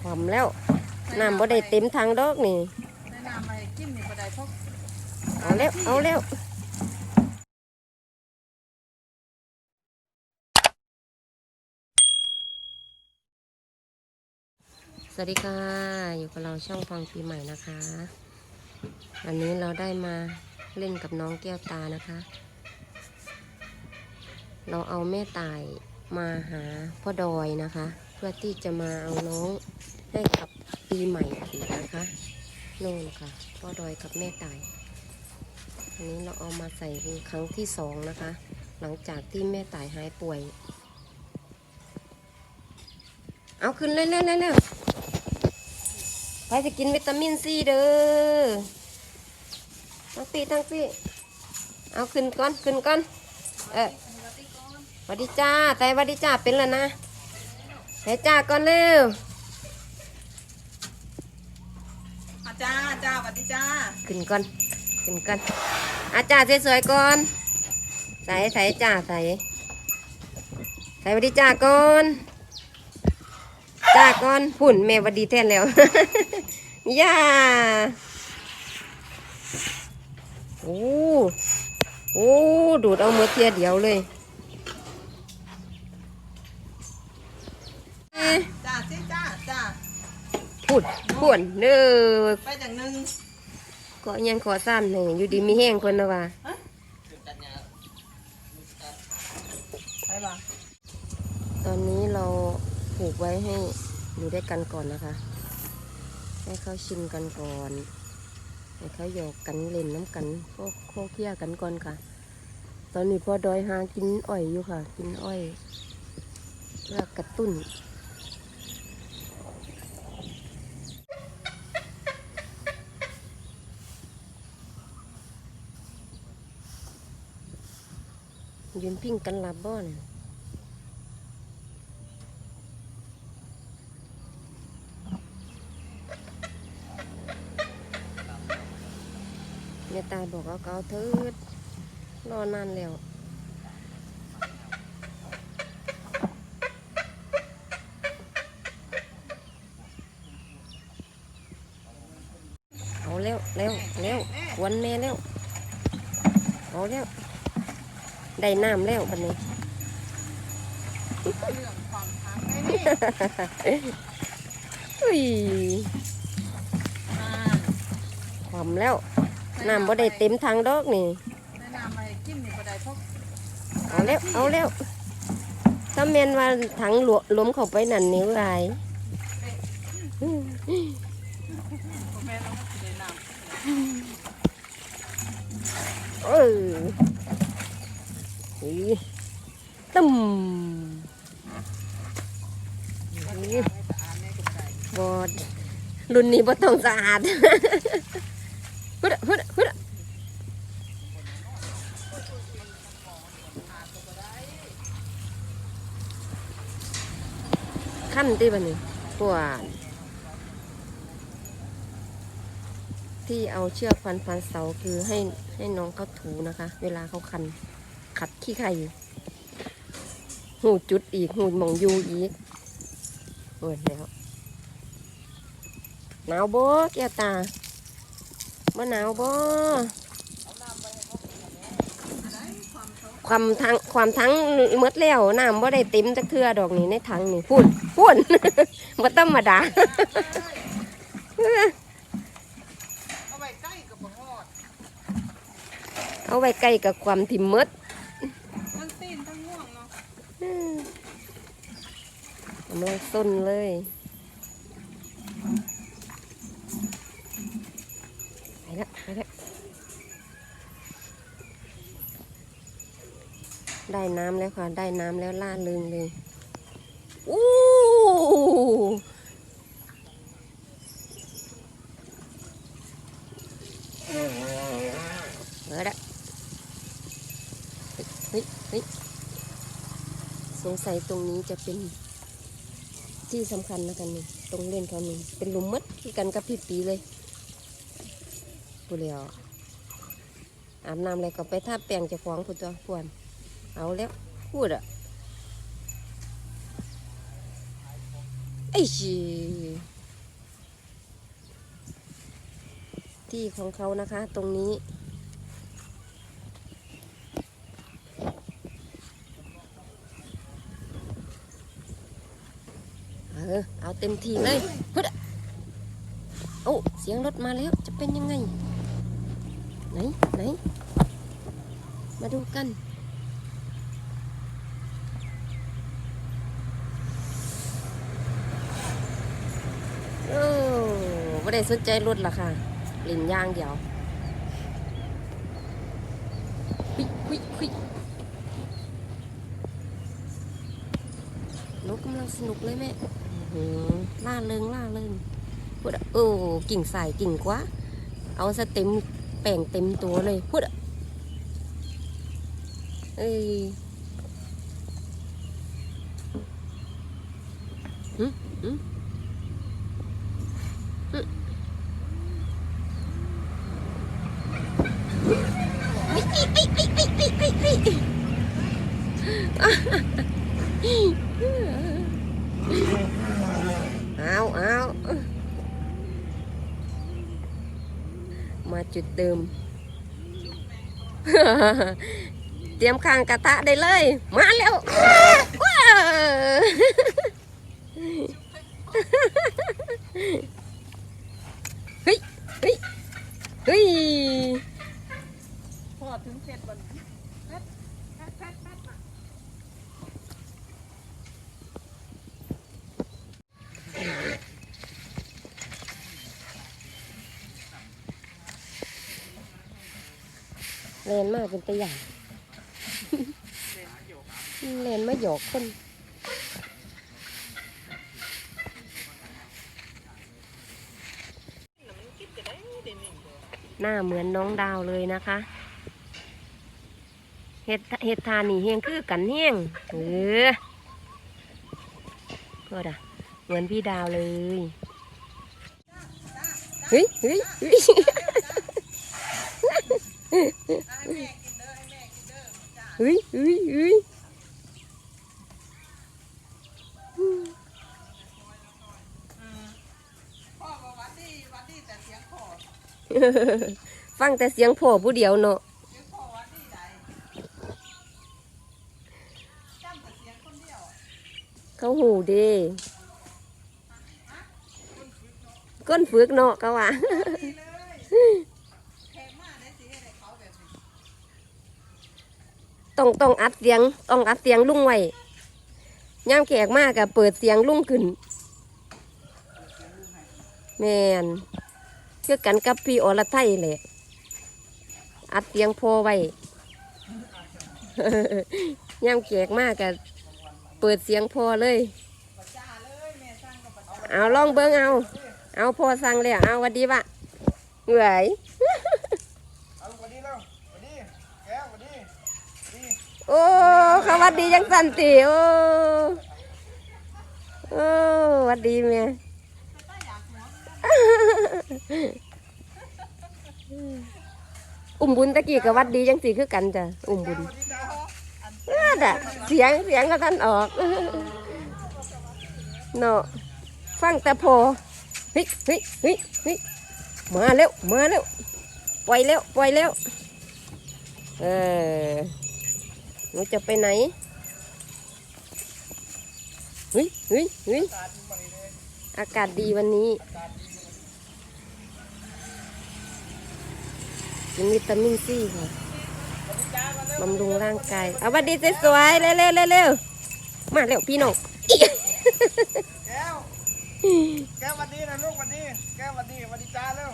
ความแล้วน้ำบ่ได้เต็มทางดอกนี่แนะนำไปจิ้มนี่บ่ได้เพราะเอาแล้วเอาแล้วสวัสดีค่ะ อยู่กับเราช่องฟังปีใหม่นะคะ วันนี้เราได้มาเล่นกับน้องแก้วตานะคะ เราเอาแม่ตาย มาหาพ่อดอยนะคะ เพื่อที่จะมาเอาน้องให้กับปีใหม่อีกนะคะนู่นค่ะ พ่อดอยกับแม่ตายอันนี้เราเอามาใส่เป็นครั้งที่สองนะคะ หลังจากที่แม่ตายหายป่วย เอาขึ้นเร็วๆเร็วๆไปจะกินวิตามินซีเด้อทั้งปีทั้งปีเอาขึ้นก่อนขึ้นก่อนเออ วัสดีจ้าแต่สวัสดีจ้าเป็นแล้วนะให้จ้าก่อนเร็วอาจ้าจ้าสวัสดีจ้าขึ้นก่อนขึ้นก่อนอาจ้าสวยๆก่อนใส่ใส่จ้าใส่ใส่สวัสดีจ้าก่อนจ้าก่อนพุ่นแม่หวัดดีแทนแล้วย่าโอ้โอ้ดูดเอามือเทียเดียวเลยเอ๊ะ จ้าสิจ้าจ้าพุ่นพุ่นเด้อไปจากหนึ่งก็ยังขอสั้นหนึ่งอยู่ดีมีแห้งคนนะว่าไปบ่าตอนนี้เราผูกไว้ให้อยู่ด้วยกันก่อนนะคะ ให้เขาชิมกันก่อน ให้เขาหยอกกันเล่นน้ำกันโคโคเคี้ยกันก่อนค่ะ ตอนนี้พอดอยหากินอ้อยอยู่ค่ะ กินอ้อยเพื่อกระตุ้น ยืนพิงกันลับบ่อนยแม่ตาบอกเอาเกาเถิดรอนานแล้วเอาเร็วเร็วเร็ววันแม่เร็วเอาเร็ว ได้น้ำแล้วบันนี้ เรื่องความทางได้นี่อุ้ยอ่าความแล้วน้ำบ่ได้เต็มทางดอกนี่ แนะนำไปจิ้มนี่บ่ได้เพราะเอาเร็วเอาเร็วถ้าเมนว่าถังหลวล้มเข้าไปนั่นนิ้วลายพ่อแม่เราก็สิได้นเออ อีตึมำอีให้สะอาดแม่ก็ได้บอดรุ่นนี้บ่ต้องสะอาดฮึดฮึดฮึดขั้นตีบันนี้ปวดที่เอาเชือกฟันฟันเสาคือให้ให้น้องเขาถูนะคะ เวลาเขาคัน ขัดขี้ไข่หูจุดอีกหูมองยูอีกโอ้ยแล้วหนาวบ่แก้วตาบ่หนาวบ่ความทั้งความทั้งหมดแล้วน้ำบ่ได้เต็มจักเทื่อดอกนี่ในถังนี่พุ่นพุ่นบ่ธรรมดาเอาไว้ใกล้กับบ่ฮอดเอาไว้ใกล้กับความถิ่มมด ทั้งตีนทั้งง่วงเนาะ กำลังส้นเลยไปละไปละได้น้ำแล้วค่ะ ได้น้ำแล้วล่าเริงเลยอู้เออละเฮ้ยเฮ้ยสงสัยตรงนี้จะเป็น ที่สำคัญนะกันนี่ตรงเล่นเขานี่เป็นหลุมมัดคือกันกับพี่ปีเลยกูเลียวอาบน้ำอะไรก็ไปท่าแปลงจะฟ้องผู้ตัวพวน เอาแล้วพูดอะไอ้ชีที่ของเขานะคะ ตรงนี้ เอาเต็มที่เลยฮึดอะโอ้เสียงรถมาแล้วจะเป็นยังไง ไหนไหน มาดูกัน โอ้ไม่ได้สนใจรถละค่ะลินยางเดียวคุยคุยคุยนกกำลังสนุกเลยแม่ ล่าเริงล่าเริงพูดอะโอ้กิ่งใส่กิ่งกว่า เอาสเต็มแป่งเต็มตัวเลยพูดอะเอ้ยหึหึเอา มาจุดเดิม เตรียมข้างกระทะได้เลย มาแล้วว้าวเฮ้ยเฮ้ยเฮ้ย พอถึงเสร็จบนแป๊ดแป๊ดแป๊ดแป๊ดมา เลนมากเป็นตัวอย่างเลนมาหยอกคนหน้าเหมือนน้องดาวเลยนะคะเห็ดเห็ดทานนี่เฮียงคือกันเฮียงเออก็ดะเหมือนพี่ดาวเลยเฮ้ยเฮ้ยเฮ้ย เฮ้ยเฮ้ยเฮ้ยฟังแต่เสียงพ่อผู้เดียวเนาะเขาหูดีก้นฝึกเนาะก็ว่า ดีเลยแพงมากได้สิให้ได้เขาแบบนี้ ต้องต้องอัดเสียงต้องอัดเสียงลุงไว้ย่ามแขกมากกับเปิดเสียงลุงขึ้น แมนคือกันกับพี่อรไทยแหละอัดเสียงพอไว้ย่ามแขกมากกับเปิดเสียงพอเลย เอาลองเบิ้งเอา เอาพอสั่งเลยเอาวัดดีวะเหนื่อย เอาวันนี้แล้ววันนี้แก้ววันนี้ดี โอ้เขวัดดีจังสันติโอ้โอ้หวัดดีเมียอุ้มบุญตะกี้กับวัดดีจังสีคือกันจ้ะอุ้มบุญเอ้อน่ะเสียงเสียงก็ท่านออกเนาะฟังแต่พอเฮ้ยเฮ้ยเฮ้ยเฮ้ยมาแล้วมาแล้วปล่อยแล้วปล่อยแล้วเออ หนูจะไปไหนเฮ้ยเฮ้ยเฮ้ยอากาศดีวันนี้กินวิตามินซีค่ะบำรุงร่างกาย เอาวัดดีสวยๆเร็วๆเร็วๆมาเร็วพี่น้องอิ๊ะแก้วแก้ววันนี้นะลูกวันนี้แก้ววันนี้วันนี้จ้าเร็ว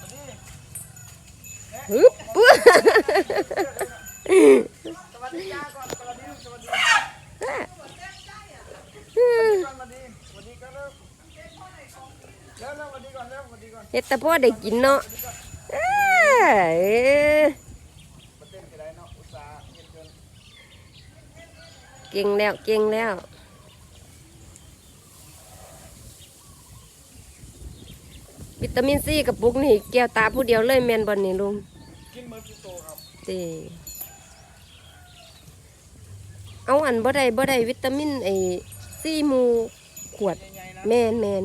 วันนี้ฮึบปุ๊ บสวัสดีจ้าก่อนสวัสดีสวัสดีก่อนวันนี้วันนี้ก็เร็วเร็วเร็ววันนี้ก่อนเร็ววันนี้ก่อนเฮ็ดแต่พ่อได้กินเนาะเอ้ยเก่งแล้วเก่งแล้ววิตามินซีกับปุกนี่แก้วตาผู้เดียวเลยแมนบอลนี่ลุงกินมือสุโตครับเต เอาอันบ่ได้บ่ได้วิตามินไอ้ซีหมูขวดใหญ่ๆนะแมนแมน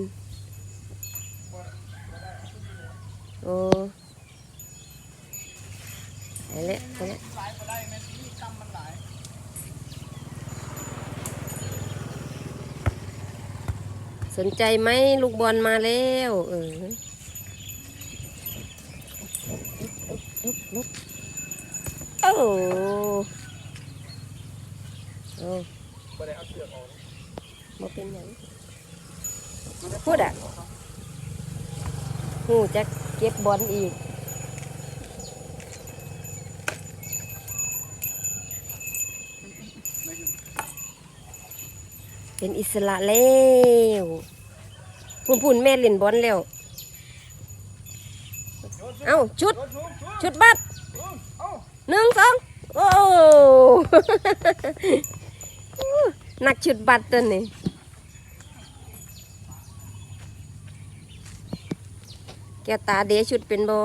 โอ้ไปแล้วไปแล้วหลายก็ได้แม่ที่กำมันหลายสนใจไหมลูกบอลมาแล้วเออลุกลุกโอ้โอ้ บ่ได้เอาเสือกออก มา เป็นหยังพูดอะหูจะเก็บบอลอีกเป็นอิสระแล้วพุ่นพุ่นแม่เล่นบอลแล้ว เอาชุด ชุดบัตรหนึ่งสองโอ้นักชุดบัตรตัวนี้ แกตาเดชุดเป็นบอ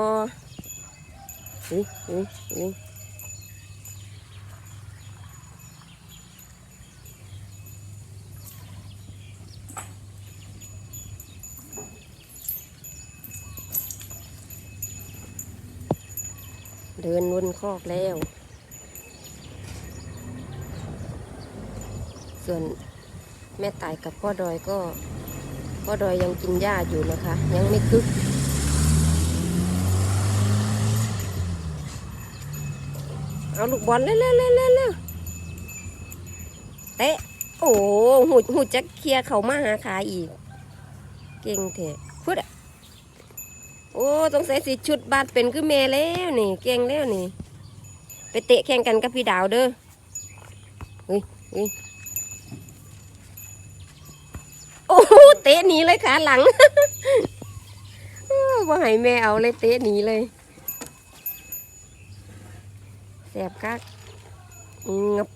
อุ้ยอุ้ยอุ้ยเดินวนคอกแล้ว ส่วนแม่ตายกับพ่อดอยก็ พ่อดอยยังกินหญ้าอยู่นะคะ ยังไม่คึก เอาลูกบอลเร็วเร็วเร็วเร็วเตะโอ้หูหูจะเคลียร์เขามาหาขาอีก เก่งเถอะพุดอะโอ้ต้องใส่สีชุดบาดเป็นคือเมแล้วนี่ เก่งแล้วนี่ ไปเตะแข่งกันกับพี่ดาวเด้อเฮ้ยเฮ้ยโอ้เตะหนีเลยขาหลังว่าให้แม่เอาเลยเตะหนีเลย แสบคักงับ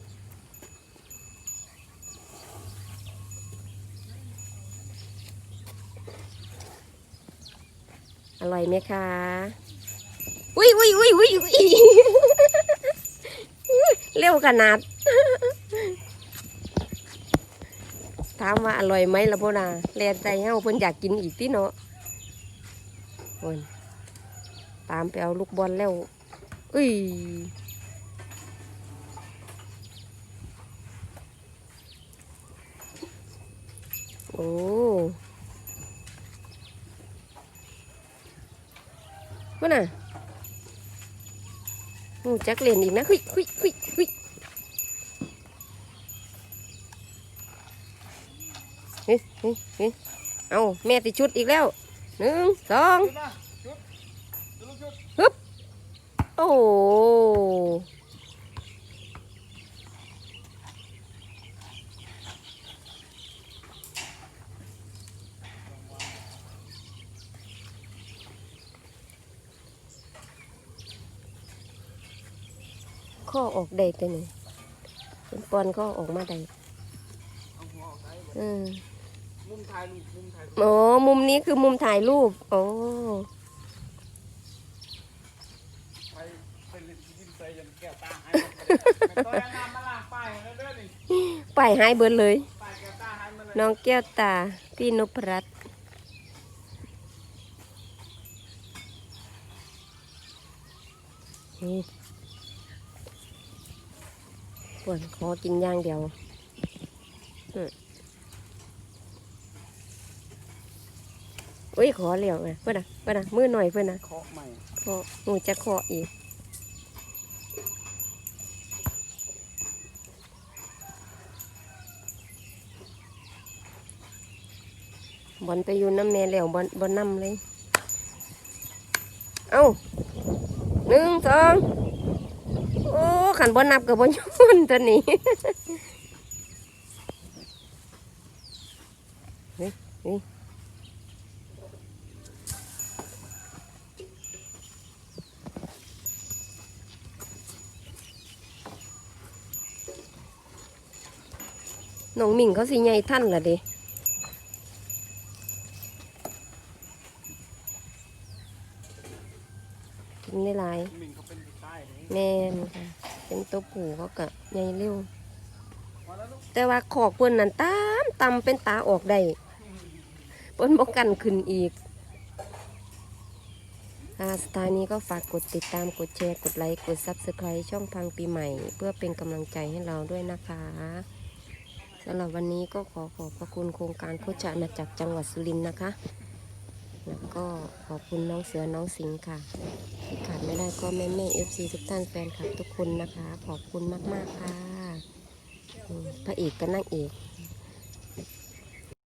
อร่อยไหมคะอุ้ยอุ้ยอุ้ยอุ้ยเร็วขนาด ถามว่าอร่อยไหมล่ะพ่อนาแลนใจเฮาเพิ่นอยากกินอีกที่เนาะโอนตามไปเอาลูกบอลแล้วอุ้ย โอ้พ่อน่ะโอ้จักเล่นอีกนะหุยหุยหุยหุยเฮ้ยเฮ้ยเฮ้ยเอาแม่ติดชุดอีกแล้วหนึ่งสองชุดมาชุดดูลูกชุดโอ้ ข้อออกได้ตัวนี้เป็นปอนข้อออกมาได้เอาหัวออกซ้ายอืมมุมถ่ายรูปมุมถ่ายรูปโอ้มุมนี้คือมุมถ่ายรูปโอ้ไปไปเล่นยิ้มใส่ยันแก้วตาหายหมดเลยไม่ต้องเอาน้ำมาล้างป้ายให้แล้วเด้อนี่ไปหายเบิดเลย ป้ายแก้วตาหายหมาเลยน้องแก้วตาพี่นพรัตน์นี่ ปวดขอกินอย่างเดียวอืมอุ้ยขอเหลียวไงเพื่อนนะเพื่อนนะมือหน่อยเพื่อนนะเคาะใหม่ขอหนูจะขออีกบอลไปอยู่น้ำแม่แล้วบอลบอลน้ำเลย เอาหนึ่งสอง โอ้ขันบอลนับกับบอลยุ่นตัวนี้เฮ้ยเฮ้ยน้องมิ่งเขาสิใหญ่ท่านละเดิกินได้หลาย มิงเขาเป็นผู้ใต้เลย แต่ว่าขอกเพิ่นนั่นตามตำเป็นตาออกได้เพิ่นบอกกันขึ้นอีกค่ะสตล์นี้ก็ฝากกดติดตามกดแชร์กดไลค์กด Subscribe ช่องพังปีใหม่ เพื่อเป็นกำลังใจให้เราด้วยนะคะสำหรับวันนี้ก็ขอขอบพระคุณโครงการโคจรอาณาจักรจังหวัดสุรินทร์นะคะ แล้วก็ขอบคุณน้องเสือน้องสิงห์ค่ะ ที่ขาดไม่ได้ก็แม่แม่เอฟซีทุกท่านแฟนคลับทุกคนนะคะ ขอบคุณมาก ๆ ค่ะ พระเอกกับนางเอก